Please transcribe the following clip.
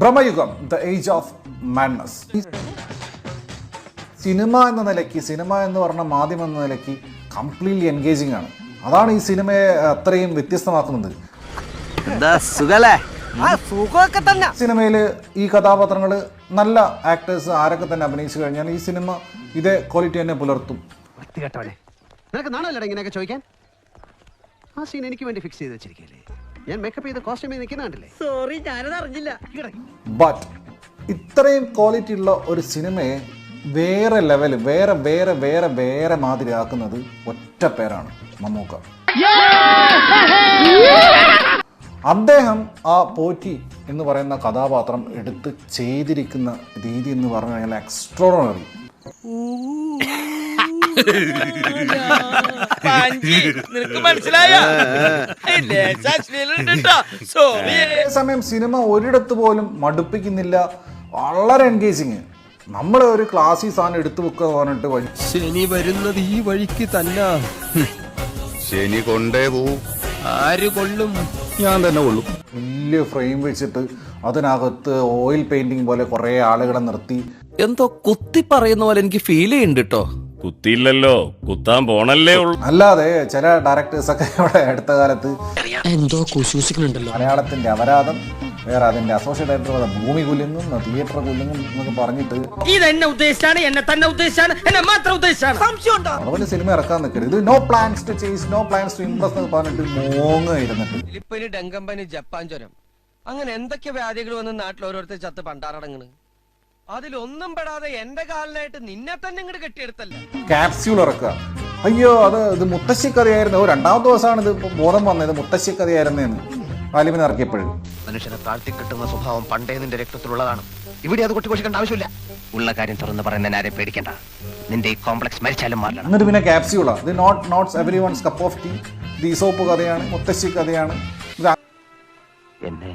Bramayugam the age of madness cinema എന്ന നിലയ്ക്ക് cinema എന്ന് പറഞ്ഞ മാധ്യമം എന്ന നിലയ്ക്ക് കംപ്ലീറ്റ്ലി എൻഗേജിങ് ആണ്. അതാണ് ഈ സിനിമയെ അത്രയും വ്യത്യസ്തമാക്കുന്നത്. എന്താ സുഖല്ലേ? ആ സുഖമൊക്കെ തന്നെ. സിനിമയിൽ ഈ കഥാപാത്രങ്ങൾ നല്ല ആക്ടേഴ്സ് ആരൊക്കെ തന്നെ അഭിനയിച്ചു കഴിഞ്ഞാൽ ഈ സിനിമ ഇതേ ക്വാളിറ്റി തന്നെ പുലർത്തും. നിനക്ക് നാണല്ലടാ ഇങ്ങനെയൊക്കെ ചോദിക്കാൻ? ആ സീൻ എനിക്ക് വേണ്ടി ഫിക്സ് ചെയ്ത് വെച്ചിരിക്കല്ലേ ഞാൻ മേക്കപ്പ് ചെയ്ത് കോസ്റ്റ്യൂമിൽ നിൽക്കുന്ന കണ്ടില്ലേ? സോറി ഞാനത് അറിഞ്ഞില്ല. ബട്ട് ഇത്രയും ക്വാളിറ്റി ഉള്ള ഒരു സിനിമയെ വേറെ ലെവൽ വേറെ വേറെ വേറെ വേറെ മാതിരി ആക്കുന്നത് ഒറ്റ പേരാണ് മമ്മൂക്ക. അദ്ദേഹം ആ പോറ്റി എന്ന് പറയുന്ന കഥാപാത്രം എടുത്ത് ചെയ്തിരിക്കുന്ന രീതി എന്ന് പറഞ്ഞു കഴിഞ്ഞാൽ എക്സ്ട്രോണറി നിനക്ക് മനസ്സിലായ? അതേസമയം സിനിമ ഒരിടത്ത് പോലും മടുപ്പിക്കുന്നില്ല. വളരെ എൻഗേജിങ് നമ്മളെ ഒരു ക്ലാസ്സിൽ സാധനം എടുത്തു വെക്കുക പറഞ്ഞിട്ട് വഴി- ശനി വരുന്നത് ഈ വഴിക്ക് തന്നെ. ശനി കൊണ്ടേ പോവും. ആര് കൊള്ളും? ഞാൻ തന്നെ കൊള്ളും. വലിയ ഫ്രെയിം വെച്ചിട്ട് അതിനകത്ത് ഓയിൽ പെയിന്റിങ് പോലെ കുറെ ആളുകളെ നിർത്തി. എന്തോ കുത്തി പറയുന്ന പോലെ എനിക്ക് ഫീൽ ചെയ്യുന്നുണ്ട് കേട്ടോ കുത്തിയില്ലല്ലോ. കുത്താൻ പോണല്ലേ ഉള്ളൂ. അല്ലാതെ ചില ഡയറക്ടേഴ്സ് ഒക്കെ ഇവിടെ അടുത്ത കാലത്ത് എന്തോ കുശൂസിക്കുന്നുണ്ടല്ലോ. മലയാളത്തിന്റെ അപരാധം വേറെ അതിന്റെ അസോസിയേറ്റ് ഡയറക്ടർ ഭൂമി കുലുങ്ങും തിയേറ്റർ കുലുങ്ങും എന്നൊക്കെ പറഞ്ഞിട്ട് ഇത് എന്നെ ഉദ്ദേശിച്ചാണ് എന്നെ തന്നെ ഉദ്ദേശിച്ചാണ് എന്നെ മാത്രം ഉദ്ദേശിച്ചാണ്. അതുപോലെ സിനിമ ഇറക്കാൻ നിൽക്കരുത്. ഇത് no plans to chase no plans to impress എന്ന് പറഞ്ഞിട്ട് മോങ്ങ ഇരുന്നിട്ട്. ഫിലിപ്പിന് ഡെങ്കമ്പനി ജപ്പാൻ ജ്വരം. അങ്ങനെ എന്തൊക്കെ വ്യാധികൾ വന്ന് നാട്ടിൽ ഓരോരുത്തർ ചത്ത് പണ്ടാറടങ്ങണ്? അതിലൊന്നും പെടാതെ എന്റെ കാലിനായിട്ട് നിന്നെ തന്നെ ഇങ്ങോട്ട് കെട്ടിയെടുത്തല്ല? ക്യാപ്സ്യൂൾ ഇറക്കുക അയ്യോ അത് ഇത് മുത്തശ്ശി കഥയായിരുന്നു ഓ, രണ്ടാമത്തെ ദിവസമാണ് ഇത് ഇപ്പൊ ബോധം വന്നത്. മുത്തശ്ശി കഥയായിരുന്നേന്ന് ആലിമിന് ഇറക്കിയപ്പോഴും മനുഷ്യനെ താഴ്ത്തിക്കെട്ടുന്ന സ്വഭാവം പണ്ടേ നിന്റെ രക്തത്തിലുള്ളതാണ്. ഇവിടെ അത് കൊട്ടിക്കൊഷിക്കേണ്ട ആവശ്യമില്ല. ഉള്ള കാര്യം തുറന്ന് പറയുന്ന ആരെ പേടിക്കണ്ട. നിന്റെ ഈ കോംപ്ലക്സ് മരിച്ചാലും മാറില്ല എന്നിട്ട് പിന്നെ ക്യാപ്സ്യൂളാ ഇത് not notes every once cup of tea ഇത് ഈസോപ്പ് കഥയാണ് മുത്തശ്ശി കഥയാണ്. ഇത് എന്നെ